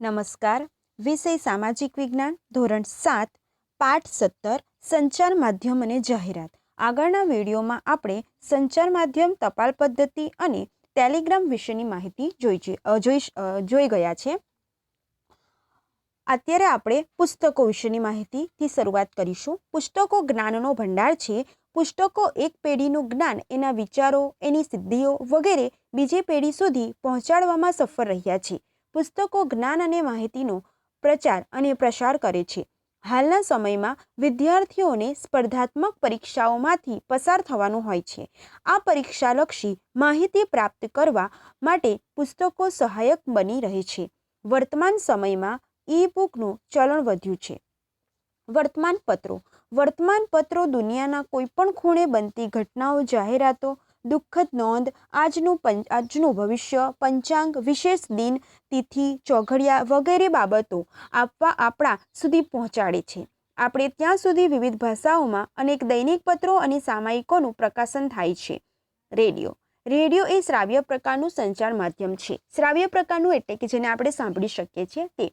નમસ્કાર. વિષય સામાજિક વિજ્ઞાન, ધોરણ સાત, પાઠ સત્તર, સંચાર માધ્યમ અને જાહેરાત. આગળના વિડીયોમાં આપણે સંચાર માધ્યમ ટપાલ પદ્ધતિ અને ટેલિગ્રામ વિશેની માહિતી જોઈ જોઈ ગયા છે. અત્યારે આપણે પુસ્તકો વિશેની માહિતીથી શરૂઆત કરીશું. પુસ્તકો જ્ઞાનનો ભંડાર છે. પુસ્તકો એક પેઢીનું જ્ઞાન, એના વિચારો, એની સિદ્ધિઓ વગેરે બીજી પેઢી સુધી પહોંચાડવામાં સફળ રહ્યા છે. પુસ્તકો જ્ઞાન અને માહિતીનો પ્રચાર અને પ્રસાર કરે છે. હાલના સમયમાં વિદ્યાર્થીઓને સ્પર્ધાત્મક પરીક્ષાઓમાંથી પસાર થવાનું હોય છે. આ પરીક્ષાલક્ષી માહિતી પ્રાપ્ત કરવા માટે પુસ્તકો સહાયક બની રહે છે. વર્તમાન સમયમાં ઈ બુકનું ચલણ વધ્યું છે. વર્તમાન પત્રો વર્તમાન પત્રો દુનિયાના કોઈપણ ખૂણે બનતી ઘટનાઓ, જાહેરાતો દુઃખદ નોંધ, આજનું આજનું ભવિષ્ય, પંચાંગ, વિશેષ દિન, તિથિ, ચોઘડિયા વગેરે બાબતો આપવા આપણા સુધી પહોંચાડે છે. આપણે ત્યાં સુધી વિવિધ ભાષાઓમાં અનેક દૈનિક પત્રો અને સામાયિકોનું પ્રકાશન થાય છે. રેડિયો. રેડિયો એ શ્રાવ્ય પ્રકારનું સંચાર માધ્યમ છે. શ્રાવ્ય પ્રકારનું એટલે કે જેને આપણે સાંભળી શકીએ છીએ તે.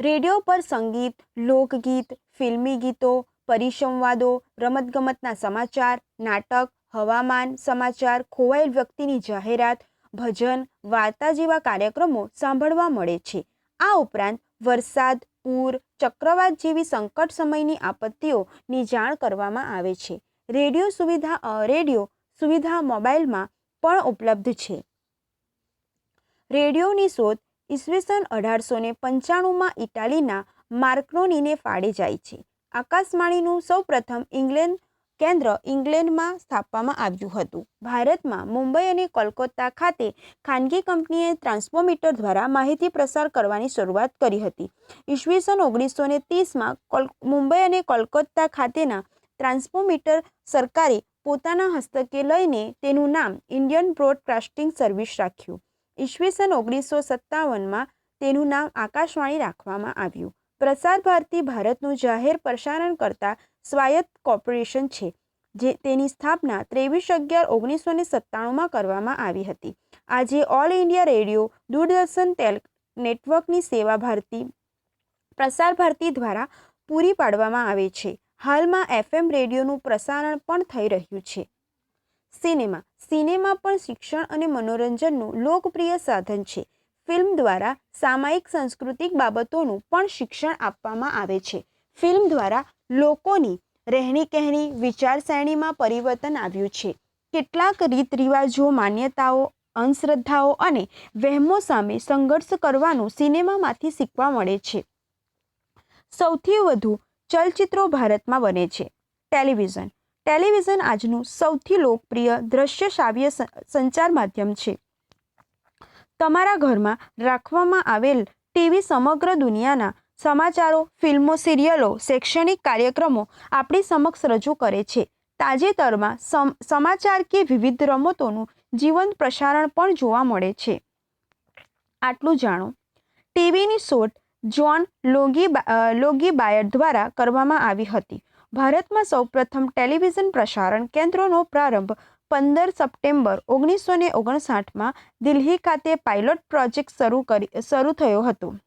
રેડિયો પર સંગીત, લોકગીત, ફિલ્મી ગીતો, પરિસંવાદો, રમતગમતના સમાચાર, નાટક હવામાન સમાચાર, ખોવાયેલ વ્યક્તિની જાહેરાત, ભજન, વાર્તા જેવા કાર્યક્રમો સાંભળવા મળે છે. આ ઉપરાંત વરસાદ, પૂર, ચક્રવાત જેવી સંકટ સમયની આપત્તિઓની જાણ કરવામાં આવે છે. રેડિયો સુવિધા રેડિયો સુવિધા મોબાઈલમાં પણ ઉપલબ્ધ છે. રેડિયોની શોધ ઈસવીસન અઢારસો ને પંચાણુંમાં ઇટાલીના માર્કનોનીને ફાળે જાય છે. આકાશવાણીનું સૌપ્રથમ ઇંગ્લેન્ડ કેન્દ્ર ઇંગ્લેન્ડમાં સ્થાપવામાં આવ્યું હતું. ભારતમાં મુંબઈ અને કોલકાતા ખાતે ખાનગી કંપનીએ ટ્રાન્સફોમીટર દ્વારા માહિતી પ્રસાર કરવાની શરૂઆત કરી હતી. ઈસવીસન ઓગણીસો ને ત્રીસમાં મુંબઈ અને કોલકાતા ખાતેના ટ્રાન્સફોમીટર સરકારે પોતાના હસ્તકે લઈને તેનું નામ ઇન્ડિયન બ્રોડકાસ્ટિંગ સર્વિસ રાખ્યું. ઈસવીસન ઓગણીસો સત્તાવનમાં તેનું નામ આકાશવાણી રાખવામાં આવ્યું. પ્રસાર ભારતી ભારતનું જાહેર પ્રસારણ કરતા સ્વાયત્ત કોર્પોરેશન છે, જે તેની સ્થાપના ત્રેવીસ અગિયાર ઓગણીસો ને સત્તાણુંમાં કરવામાં આવી હતી. આજે ઓલ ઇન્ડિયા રેડિયો દૂરદર્શન તેલ નેટવર્કની સેવા ભારતી, પ્રસાર ભારતી દ્વારા પૂરી પાડવામાં આવે છે. હાલમાં એફએમ રેડિયોનું પ્રસારણ પણ થઈ રહ્યું છે. સિનેમા. સિનેમા પણ શિક્ષણ અને મનોરંજનનું લોકપ્રિય સાધન છે. ફિલ્મ દ્વારા સામાયિક સાંસ્કૃતિક બાબતોનું પણ શિક્ષણ આપવામાં આવે છે. ફિલ્મ દ્વારા લોકોની રહેણી કહેણી વિચારસરણીમાં પરિવર્તન આવ્યું છે. કેટલાક રીત રિવાજો માન્યતાઓ, અંધશ્રદ્ધાઓ અને વહેમો સામે સંઘર્ષ કરવાનું સિનેમામાંથી શીખવા મળે છે. સૌથી વધુ ચલચિત્રો ભારતમાં બને છે. ટેલિવિઝન. ટેલિવિઝન આજનું સૌથી લોકપ્રિય દ્રશ્ય શ્રાવ્ય સંચાર માધ્યમ છે. તમારા ઘરમાં રાખવામાં આવેલ ટીવી સમગ્ર દુનિયાના સમાચારો, ફિલ્મો, સિરિયલો, શૈક્ષણિક કાર્યક્રમો આપણી સમક્ષ રજૂ કરે છે. તાજેતરમાં સમ, સમાચાર કે વિવિધ રમતોનું જીવંત પ્રસારણ પણ જોવા મળે છે. આટલું જાણો. ટીવીની શોધ જ્હોન લોગી લોગી બાયર દ્વારા કરવામાં આવી હતી. ભારતમાં સૌપ્રથમ ટેલિવિઝન પ્રસારણ કેન્દ્રોનો પ્રારંભ પંદર સપ્ટેમ્બર ઓગણીસો ને ઓગણસાઠમાં દિલ્હી ખાતે પાયલોટ પ્રોજેક્ટ શરૂ કરી, શરૂ થયો હતો.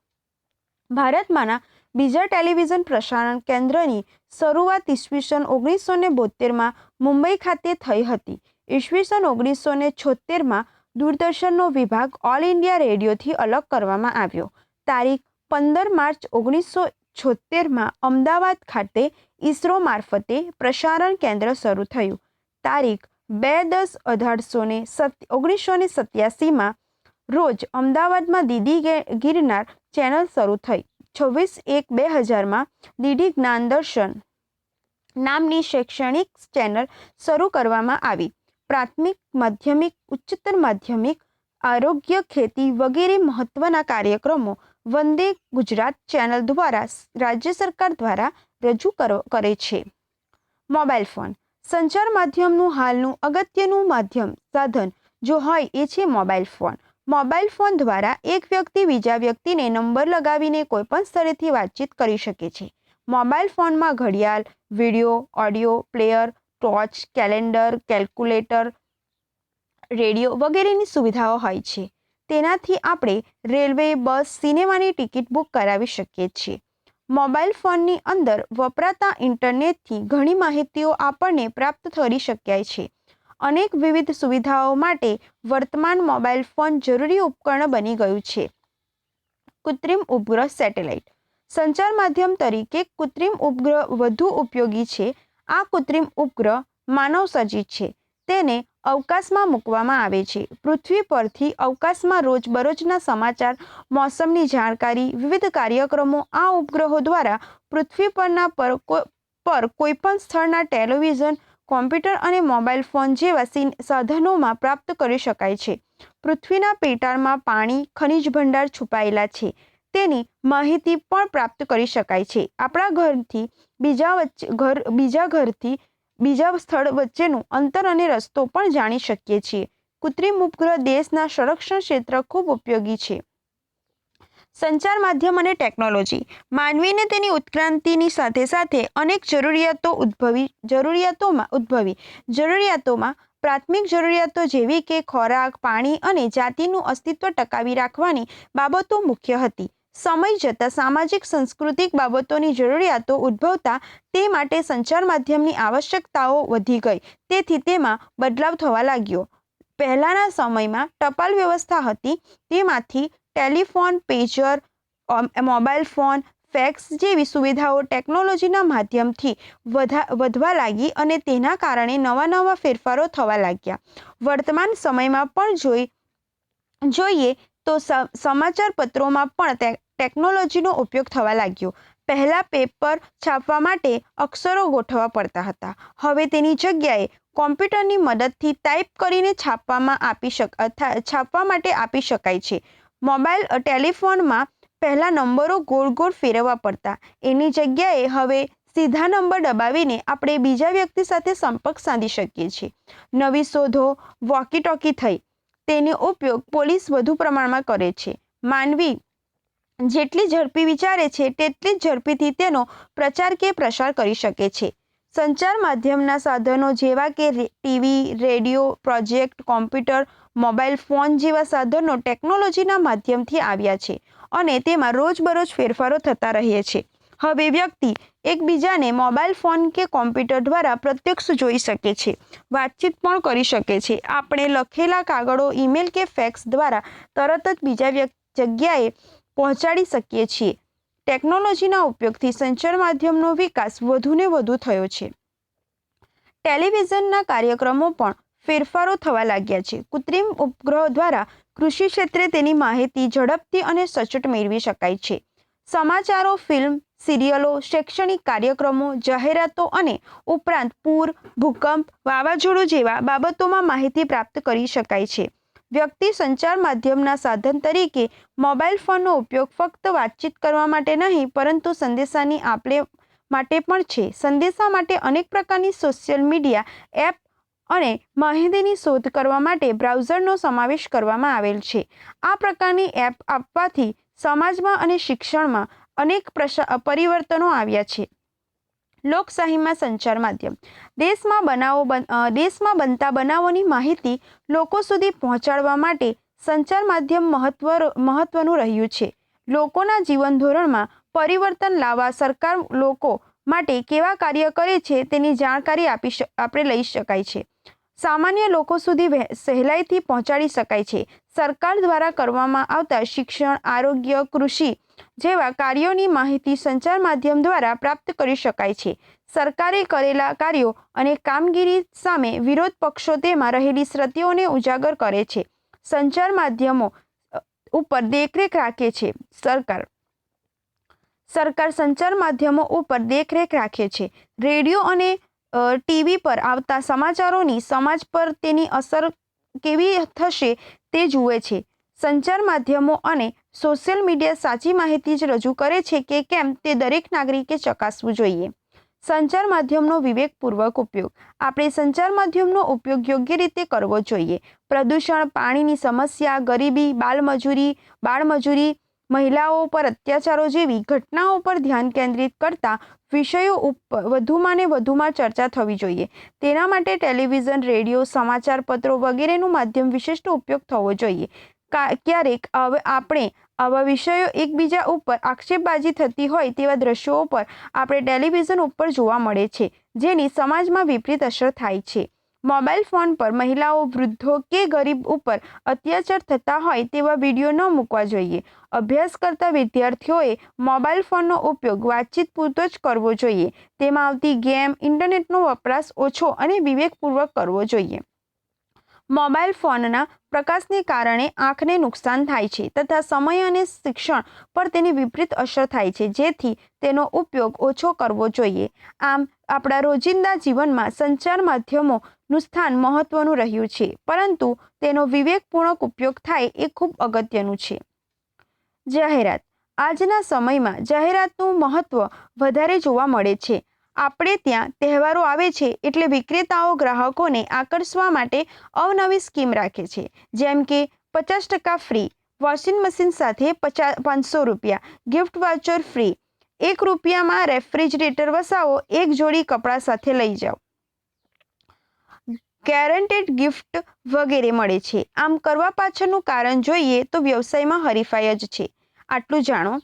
ભારતમાંના બીજા ટેલિવિઝન પ્રસારણ કેન્દ્રની શરૂઆત ઈસવીસન ઓગણીસો ને બોતેરમાં મુંબઈ ખાતે થઈ હતી. ઈસવીસન ઓગણીસો ને છોતેરમાં દૂરદર્શનનો વિભાગ ઓલ ઇન્ડિયા રેડિયોથી અલગ કરવામાં આવ્યો. તારીખ પંદર માર્ચ ઓગણીસો છોતેરમાં અમદાવાદ ખાતે ઈસરો મારફતે પ્રસારણ કેન્દ્ર શરૂ થયું. તારીખ બે દસ અઢારસો ને સત, ઓગણીસો ને સત્યાસીમાં રોજ અમદાવાદમાં દીદી ગિરનાર ચેનલ શરૂ થઈ. છવ્વીસ એક બે હજારમાં ડીડી જ્ઞાનદર્શન નામની શૈક્ષણિક ચેનલ શરૂ કરવામાં આવી. પ્રાથમિક, માધ્યમિક, ઉચ્ચતર માધ્યમિક, આરોગ્ય, ખેતી વગેરે મહત્ત્વના કાર્યક્રમો વંદે ગુજરાત ચેનલ દ્વારા રાજ્ય સરકાર દ્વારા રજૂ કરે છે. Mobile phone. સંચાર માધ્યમનું હાલનું અગત્યનું માધ્યમ સાધન જો હોય એ છે મોબાઈલ ફોન. મોબાઈલ ફોન દ્વારા એક વ્યક્તિ બીજા વ્યક્તિને નંબર લગાવીને કોઈપણ સ્થળેથી વાતચીત કરી શકે છે. મોબાઈલ ફોનમાં ઘડિયાળ, video, audio, player torch calendar, calculator, radio વગેરેની સુવિધાઓ હોય છે. તેનાથી આપણે રેલવે, બસ, સિનેમાની ટિકિટ બુક કરાવી શકીએ છીએ. મોબાઈલ ફોનની અંદર વપરાતા ઇન્ટરનેટથી ઘણી માહિતીઓ આપણને પ્રાપ્ત કરી શક્યાય છે. અનેક વિવિધ સુવિધાઓ માટે વર્તમાન મોબાઈલ ફોન જરૂરી ઉપકરણ બની ગયું છે. કૃત્રિમ ઉપગ્રહ સેટેલાઇટ. સંચાર માધ્યમ તરીકે કૃત્રિમ ઉપગ્રહ વધુ ઉપયોગી છે. આ કૃત્રિમ ઉપગ્રહ માનવસર્જિત છે. તેને અવકાશમાં મૂકવામાં આવે છે. પૃથ્વી પરથી અવકાશમાં રોજબરોજના સમાચાર, મોસમની જાણકારી, વિવિધ કાર્યક્રમો આ ઉપગ્રહો દ્વારા પૃથ્વી પરના પર કોઈપણ સ્થળના ટેલિવિઝન કોમ્પ્યુટર અને મોબાઈલ ફોન જેવા સાધનોમાં પ્રાપ્ત કરી શકાય છે. પૃથ્વીના પેટાળમાં પાણી, ખનિજ ભંડાર છુપાયેલા છે. તેની માહિતી પણ પ્રાપ્ત કરી શકાય છે. આપણા ઘરથી બીજા વચ્ચે, ઘર, બીજા ઘરથી બીજા સ્થળ વચ્ચેનું અંતર અને રસ્તો પણ જાણી શકીએ છીએ. કૃત્રિમ ઉપગ્રહ દેશના સંરક્ષણ ક્ષેત્ર ખૂબ ઉપયોગી છે. સંચાર માધ્યમ અને ટેકનોલોજી. માનવીને તેની ઉત્ક્રાંતિની સાથે સાથે અનેક જરૂરિયાતો ઉદ્ભવી, જરૂરિયાતોમાં ઉદ્ભવી. જરૂરિયાતોમાં પ્રાથમિક જરૂરિયાતો જેવી કે ખોરાક, પાણી અને જાતિનું અસ્તિત્વ ટકાવી રાખવાની બાબતો મુખ્ય હતી. સમય જતાં સામાજિક, સાંસ્કૃતિક બાબતોની જરૂરિયાતો ઉદ્ભવતા તે માટે સંચાર માધ્યમની આવશ્યકતાઓ વધી ગઈ. તેથી તેમાં બદલાવ થવા લાગ્યો. પહેલાંના સમયમાં ટપાલ વ્યવસ્થા હતી. તેમાંથી telephone pager mobile phone fax જેવી સુવિધાઓ ટેકનોલોજીના માધ્યમથી વધા, વધવા લાગી અને તેના કારણે નવા નવા ફેરફારો થવા લાગ્યા. વર્તમાન સમયમાં પણ જોઈ, જોઈએ તો સમાચાર પત્રોમાં પણ ટેકનોલોજીનો ઉપયોગ થવા લાગ્યો. પહેલાં પેપર છાપવા માટે અક્ષરો ગોઠવવા પડતા હતા. હવે તેની જગ્યાએ કોમ્પ્યુટરની મદદથી ટાઈપ કરીને છાપવામાં આપી શક છાપવા માટે આપી શકાય છે. મોબાઈલ ટેલિફોનમાં પહેલાં નંબરો ગોળ ગોળ ફેરવવા પડતા. એની જગ્યાએ હવે સીધા નંબર દબાવીને આપણે બીજા વ્યક્તિ સાથે સંપર્ક સાધી શકીએ છીએ. નવી શોધો વોકી ટોકી થઈ. તેનો ઉપયોગ પોલીસ વધુ પ્રમાણમાં કરે છે. માનવી જેટલી ઝડપી વિચારે છે, તેટલી જ ઝડપીથી તેનો પ્રચાર કે પ્રસાર કરી શકે છે. સંચાર માધ્યમના સાધનો જેવા કે TV, radio, project, computer mobile phone જેવા સાધનો ટેકનોલોજીના માધ્યમથી આવ્યા છે અને તેમાં રોજબરોજ ફેરફારો થતા રહે છે. હવે વ્યક્તિ એકબીજાને મોબાઈલ ફોન કે કોમ્પ્યુટર દ્વારા પ્રત્યક્ષ જોઈ શકે છે, વાતચીત પણ કરી શકે છે. આપણે લખેલા કાગળો, ઈમેલ કે ફેક્સ દ્વારા તરત જ બીજા જગ્યાએ પહોંચાડી શકીએ છીએ. ટેકનોલોજીના ઉપયોગથી સંચાર માધ્યમનો વિકાસ વધુને વધુ થયો છે. ટેલિવિઝનના કાર્યક્રમો પણ ફેરફારો થવા લાગ્યા છે. કૃત્રિમ ઉપગ્રહો દ્વારા કૃષિ ક્ષેત્રે તેની માહિતી ઝડપથી અને સચોટ મેળવી શકાય છે. સમાચારો, ફિલ્મ, સિરિયલો, શૈક્ષણિક કાર્યક્રમો, જાહેરાતો અને ઉપરાંત પૂર, ભૂકંપ, વાવાઝોડું જેવા બાબતોમાં માહિતી પ્રાપ્ત કરી શકાય છે. વ્યક્તિ સંચાર માધ્યમના સાધન તરીકે મોબાઈલ ફોનનો ઉપયોગ ફક્ત વાતચીત કરવા માટે નહીં, પરંતુ સંદેશાની આપલે માટે પણ છે. સંદેશા માટે અનેક પ્રકારની સોશિયલ મીડિયા એપ અને માહિતીની શોધ કરવા માટે બ્રાઉઝરનો સમાવેશ કરવામાં આવેલ છે. આ પ્રકારની એપ આપવાથી સમાજમાં અને શિક્ષણમાં અનેક પરિવર્તનો આવ્યા છે. લોકશાહીમાં સંચાર માધ્યમ. દેશમાં બનાવો બન- દેશમાં બનતા બનાવોની માહિતી લોકો સુધી પહોંચાડવા માટે સંચાર માધ્યમ મહત્વ મહત્વનું રહ્યું છે. લોકોના જીવન ધોરણમાં પરિવર્તન લાવવા સરકાર લોકો માટે કેવા કાર્ય કરે છે તેની જાણકારી આપી આપણે લઈ શકાય છે. સામાન્ય લોકો સુધી સહેલાઈથી પહોંચાડી શકાય છે. સરકાર દ્વારા કરવામાં આવતા શિક્ષણ, આરોગ્ય, કૃષિ જેવા કાર્યોની માહિતી સંચાર માધ્યમ દ્વારા પ્રાપ્ત કરી શકાય છે. સરકારે કરેલા કાર્યો અને કામગીરી સામે વિરોધ પક્ષો તેમાં રહેલી શ્રદ્ધાઓને ઉજાગર કરે છે. સંચાર માધ્યમો ઉપર દેખરેખ રાખે છે. સરકાર સરકાર સંચાર માધ્યમો ઉપર દેખરેખ રાખે છે. રેડિયો અને ટીવી પર આવતા સમાચારોની સમાજ પર તેની અસર કેવી થશે તે જુએ છે. સંચાર માધ્યમો અને સોશિયલ મીડિયા સાચી માહિતી જ રજૂ કરે છે કે કેમ તે દરેક નાગરિકે ચકાસવું જોઈએ. સંચાર માધ્યમનો વિવેકપૂર્વક ઉપયોગ. આપણે સંચાર માધ્યમનો ઉપયોગ યોગ્ય રીતે કરવો જોઈએ. પ્રદૂષણ, પાણીની સમસ્યા, ગરીબી, બાલમજૂરી, બાળમજૂરી મહિલાઓ પર અત્યાચારો જેવી ઘટનાઓ પર ધ્યાન કેન્દ્રિત કરતા વિષયો ઉપર વધુમાં ને વધુમાં ચર્ચા થવી જોઈએ. તેના માટે ટેલિવિઝન, રેડિયો સમાચાર પત્રો વગેરેનું માધ્યમ વિશિષ્ટ ઉપયોગ થવો જોઈએ. ક્યારેક હવે આપણે આવા વિષયો એકબીજા ઉપર આક્ષેપબાજી થતી હોય તેવા દ્રશ્યો પર આપણે ટેલિવિઝન ઉપર જોવા મળે છે, જેની સમાજમાં વિપરીત અસર થાય છે. મોબાઈલ ફોન પર મહિલાઓ, વૃદ્ધો કે ગરીબ ઉપર અત્યાચાર થતા હોય તેવા વીડિયો ન મૂકવા જોઈએ. અભ્યાસ કરતા વિદ્યાર્થીઓએ મોબાઈલ ફોનનો ઉપયોગ વાતચીત પૂરતો જ કરવો જોઈએ. તેમાં આવતી ગેમ, ઇન્ટરનેટનો વપરાશ ઓછો અને વિવેકપૂર્વક કરવો જોઈએ. મોબાઈલ ફોનના પ્રકાશને કારણે આંખને નુકસાન થાય છે તથા સમય અને શિક્ષણ પર તેની વિપરીત અસર થાય છે. જેથી તેનો ઉપયોગ ઓછો કરવો જોઈએ. આમ, આપણા રોજિંદા જીવનમાં સંચાર માધ્યમોનું સ્થાન મહત્વનું રહ્યું છે, પરંતુ તેનો વિવેકપૂર્વક ઉપયોગ થાય એ ખૂબ અગત્યનું છે. જાહેરાત. આજના સમયમાં જાહેરાતનું મહત્ત્વ વધારે જોવા મળે છે. આપણે ત્યાં તહેવારો આવે છે એટલે વિક્રેતાઓ ગ્રાહકોને આકર્ષવા માટે અવનવી સ્કીમ રાખે છે. જેમ કે પચાસ ટકા ફ્રી વોશિંગ મશીન સાથે પચાસ પાંચસો રૂપિયા ગિફ્ટ વાચર ફ્રી એક રૂપિયામાં રેફ્રિજરેટર વસાવો, એક જોડી કપડાં સાથે લઈ જાઓ. ગેરંટેડ ગિફ્ટ વગેરે મળે છે. આમ કરવા પાછળનું કારણ જોઈએ તો વ્યવસાયમાં હરીફાઈ જ છે. આટલું જાણો.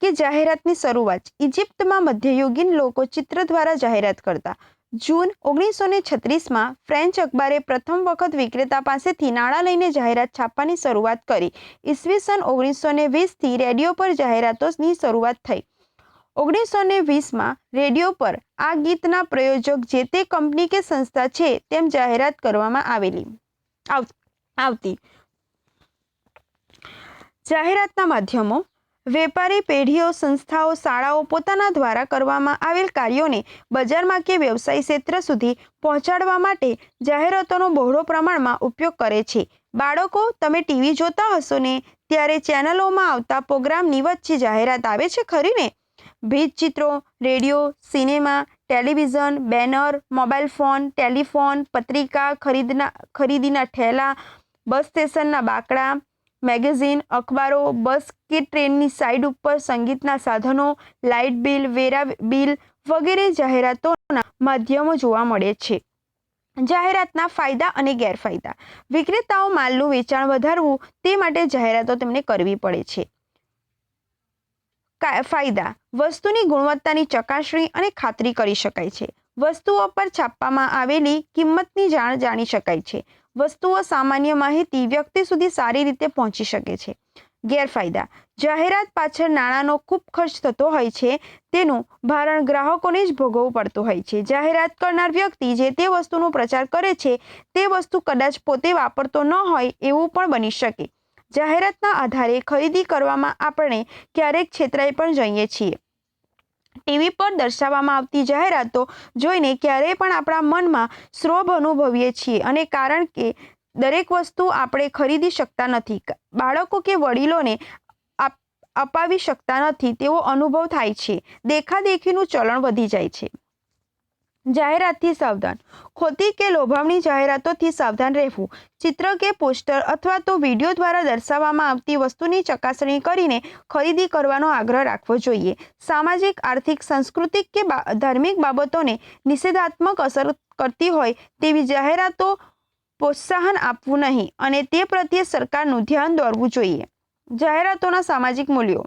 કે જાહેરાતની શરૂઆત ઇજિપ્તમાં મધ્યયુગીન લોકો ચિત્ર દ્વારા જાહેરાત કરતા. જૂન ઓગણીસો ને છત્રીસમાં ફ્રેન્ચ અખબારે પ્રથમ વખત વિક્રેતા પાસેથી નાણાં લઈને જાહેરાત છાપવાની શરૂઆત કરી. ઈસવીસન ઓગણીસો ને વીસથી રેડિયો પર જાહેરાતોની શરૂઆત થઈ. ઓગણીસો ને વીસમાં રેડિયો પર આ ગીતના પ્રયોજક જે તે કંપની કે સંસ્થા છે તેમ જાહેરાત કરવામાં આવેલી. આવ- આવતી. જાહેરાતના માધ્યમો વેપારી પેઢીઓ, સંસ્થાઓ, શાળાઓ પોતાના દ્વારા કરવામાં આવેલ કાર્યોને બજારમાં કે વ્યવસાય ક્ષેત્ર સુધી પહોંચાડવા માટે જાહેરાતોનો બહોળો પ્રમાણમાં ઉપયોગ કરે છે. બાળકો, તમે ટીવી જોતા હશો ને ત્યારે ચેનલોમાં આવતા પ્રોગ્રામની વચ્ચે જાહેરાત આવે છે ખરી ને? ભીત ચિત્રો, radio, cinema, television, banner, mobile phone, telephone, પત્રિકા, ખરીદના, ખરીદીના ઠેલા, બસ સ્ટેશનના બાકડા મેગેઝિન, અખબારો, બસ કે ટ્રેનની સાઇડ ઉપર સંગીતના સાધનો, લાઇટ બિલ, વેરા બિલ વગેરે જાહેરાતોના માધ્યમો જોવા મળે છે. જાહેરાતના ફાયદા અને ગેરફાયદા. વિક્રેતાઓ માલનું વેચાણ વધારવું તે માટે જાહેરાતો તેમને કરવી પડે છે. ફાયદા. વસ્તુની ગુણવત્તાની ચકાસણી અને ખાતરી કરી શકાય છે. વસ્તુઓ પર છાપવામાં આવેલી કિંમતની જાણ જાણી શકાય છે. વસ્તુઓ સામાન્ય માહિતી વ્યક્તિ સુધી સારી રીતે પહોંચી શકે છે. ગેરફાયદા. જાહેરાત પાછળ નાણાંનો ખૂબ ખર્ચ થતો હોય છે, તેનું ભારણ ગ્રાહકોને જ ભોગવવું પડતું હોય છે. જાહેરાત કરનાર વ્યક્તિ જે તે વસ્તુનો પ્રચાર કરે છે, તે વસ્તુ કદાચ પોતે વાપરતો ન હોય એવું પણ બની શકે. જાહેરાતના આધારે ખરીદી કરવામાં આપણે ક્યારેક છેતરાઈ પણ જઈએ છીએ. ટીવી પર દર્શાવવામાં આવતી જાહેરાતો જોઈને ક્યારેય પણ આપણા મનમાં શ્રોભ અનુભવીએ છીએ અને કારણ કે દરેક વસ્તુ આપણે ખરીદી શકતા નથી. બાળકો કે વડીલોને અપાવી શકતા નથી તેવો અનુભવ થાય છે. દેખાદેખીનું ચલણ વધી જાય છે. જાહેરાતથી સાવધાન. ખોટી કે લોભામણી જાહેરાતોથી સાવધાન રહેવું. ચિત્ર કે પોસ્ટર અથવા તો વીડિયો દ્વારા દર્શાવવામાં આવતી વસ્તુની ચકાસણી કરીને ખરીદી કરવાનો આગ્રહ રાખવો જોઈએ. સામાજિક, આર્થિક, સાંસ્કૃતિક કે ધાર્મિક બાબતોને નિષેધાત્મક અસર કરતી હોય તેવી જાહેરાતો પ્રોત્સાહન આપવું નહીં અને તે પ્રત્યે સરકારનું ધ્યાન દોરવું જોઈએ. જાહેરાતોના સામાજિક મૂલ્યો.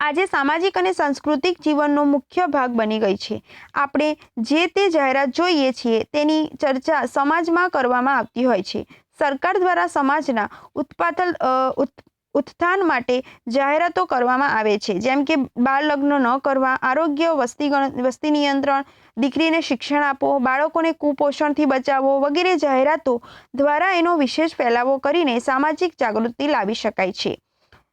આજે સામાજિક અને સાંસ્કૃતિક જીવનનો મુખ્ય ભાગ બની ગઈ છે. આપણે જે તે જાહેરાત જોઈએ છીએ તેની ચર્ચા સમાજમાં કરવામાં આવતી હોય છે. સરકાર દ્વારા સમાજના ઉત્પાદન ઉત્થાન માટે જાહેરાતો કરવામાં આવે છે. જેમ કે બાળ લગ્ન ન કરવા, આરોગ્ય વસ્તી વસ્તી નિયંત્રણ, દીકરીને શિક્ષણ આપો, બાળકોને કુપોષણથી બચાવો વગેરે જાહેરાતો દ્વારા એનો વિશેષ ફેલાવો કરીને સામાજિક જાગૃતિ લાવી શકાય છે.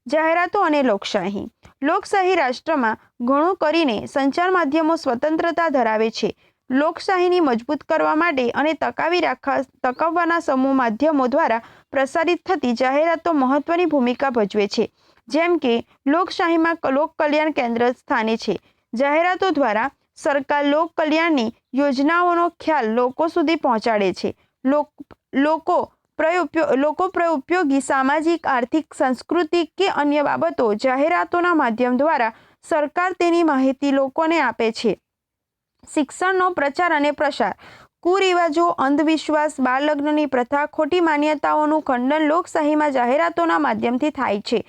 જાહેરાતો અને લોકશાહી. લોકશાહી રાષ્ટ્રમાં ઘણું કરીને સંચાર માધ્યમો સ્વતંત્રતા ધરાવે છે. લોકશાહીની મજબૂત કરવા માટે અને તકાવી રાખવા તકાવવાના સમૂહ માધ્યમો દ્વારા પ્રસારિત થતી જાહેરાતો મહત્વની ભૂમિકા ભજવે છે. જેમ કે, લોકશાહીમાં લોક કલ્યાણ કેન્દ્ર સ્થાને છે. જાહેરાતો દ્વારા સરકાર લોક કલ્યાણની યોજનાઓનો ખ્યાલ લોકો સુધી પહોંચાડે છે. લોક લોકો પ્રયોપ્યો લોકો પ્રયોપયોગી સામાજિક, આર્થિક સાંસ્કૃતિક કે અન્ય બાબતો જાહેરાતોના માધ્યમ દ્વારા સરકાર તેની માહિતી લોકોને આપે છે. શિક્ષણનો પ્રચાર અને પ્રસાર. કુરિવાજો, અંધવિશ્વાસ, બાળલગ્નની પ્રથા, ખોટી માન્યતાઓનું ખંડન લોકશાહીમાં જાહેરાતોના માધ્યમથી થાય છે,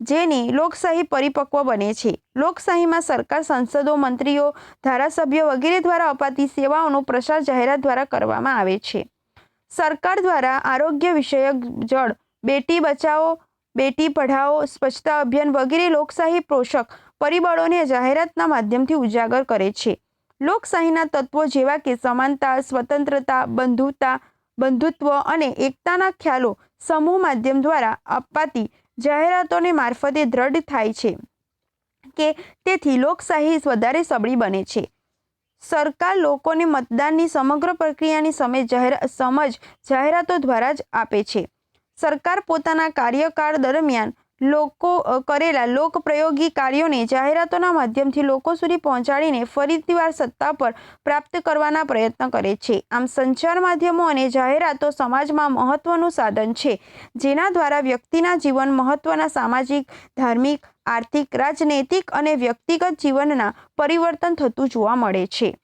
જેની લોકશાહી પરિપક્વ બને છે. લોકશાહીમાં સરકાર, સંસદો, મંત્રીઓ, ધારાસભ્યો વગેરે દ્વારા અપાતી સેવાઓનો પ્રસાર જાહેરાત દ્વારા કરવામાં આવે છે. સરકાર દ્વારા આરોગ્ય વિષયક જળ, બેટી બચાવો, બેટી પઢાઓ, સ્વચ્છતા અભિયાન વગેરે લોકશાહી પોષક પરિબળોને જાહેરાતના માધ્યમથી ઉજાગર કરે છે. લોકશાહીના તત્વો જેવા કે સમાનતા, સ્વતંત્રતા, બંધુતા, બંધુત્વ અને એકતાના ખ્યાલો સમૂહ માધ્યમ દ્વારા અપાતી જાહેરાતોને મારફતે દ્રઢ થાય છે કે તેથી લોકશાહી વધારે સબળી બને છે. સરકાર લોકોને મતદાનની સમગ્ર પ્રક્રિયાની સમય જાહેર, સમજ જાહેરાતો દ્વારા જ આપે છે. સરકાર પોતાના કાર્યકાળ દરમિયાન લોકો કરેલા લોકપ્રયોગી કાર્યોને જાહેરાતોના માધ્યમથી લોકો સુધી પહોંચાડીને ફરીથી સત્તા પર પ્રાપ્ત કરવાના પ્રયત્ન કરે છે. આમ સંચાર માધ્યમો અને જાહેરાતો સમાજમાં મહત્વનું સાધન છે, જેના દ્વારા વ્યક્તિના જીવન મહત્વના સામાજિક, ધાર્મિક, આર્થિક, રાજનૈતિક અને વ્યક્તિગત જીવનના પરિવર્તન થતું જોવા મળે છે.